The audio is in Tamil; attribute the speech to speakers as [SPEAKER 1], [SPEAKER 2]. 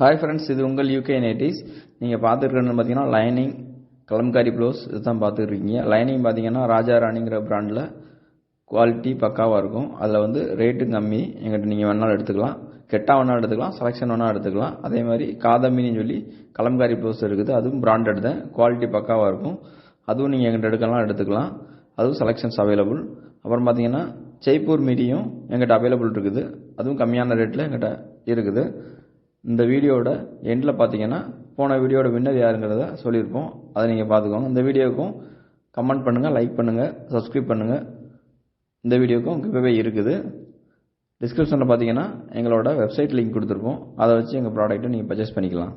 [SPEAKER 1] ஹாய் ஃப்ரெண்ட்ஸ் இது உங்கள் யூகே நைட்டிஸ் நீங்கள் பார்த்துருக்கேன்னு பார்த்தீங்கன்னா லைனிங் கலம்காரி ப்ளவுஸ் இதுதான் பார்த்துருக்கீங்க. லைனிங் பார்த்தீங்கன்னா ராஜா ராணிங்கிற ப்ராண்டில் குவாலிட்டி பக்காவாக இருக்கும். அதில் வந்து ரேட்டும் கம்மி. எங்கிட்ட நீங்கள் வேணாலும் எடுத்துக்கலாம். கெட்டா வேணாலும் எடுத்துக்கலாம். செலெக்ஷன் வேணால் எடுத்துக்கலாம். அதே மாதிரி காதம்பின்னு சொல்லி கலம்காரி ப்ளவுஸ் இருக்குது. அதுவும் பிராண்டட் தான். குவாலிட்டி பக்காவாக இருக்கும். அதுவும் நீங்கள் எங்கிட்ட எடுக்கலாம் எடுத்துக்கலாம். அதுவும் செலெக்ஷன்ஸ் அவைலபிள் அப்புறம் பார்த்தீங்கன்னா ஜெய்ப்பூர் மீடியும் எங்கிட்ட அவைலபிள் இருக்குது. அதுவும் கம்மியான ரேட்டில் எங்கிட்ட இருக்குது. இந்த வீடியோவோட எண்டில் பார்த்தீங்கன்னா போன வீடியோட வின்னர் யாருங்கிறத சொல்லியிருப்போம். அதை நீங்கள் பார்த்துக்கோங்க இந்த வீடியோவுக்கும் கமெண்ட் பண்ணுங்கள் லைக் பண்ணுங்கள் சப்ஸ்கிரைப் பண்ணுங்கள் இந்த வீடியோக்கும் கிவ்வே இருக்குது. டிஸ்கிரிப்ஷனில் பார்த்தீங்கன்னா எங்களோட வெப்சைட் லிங்க் கொடுத்துருப்போம். அதை வச்சு எங்கள் ப்ராடக்ட்டை நீங்கள் பர்ச்சேஸ் பண்ணிக்கலாம்.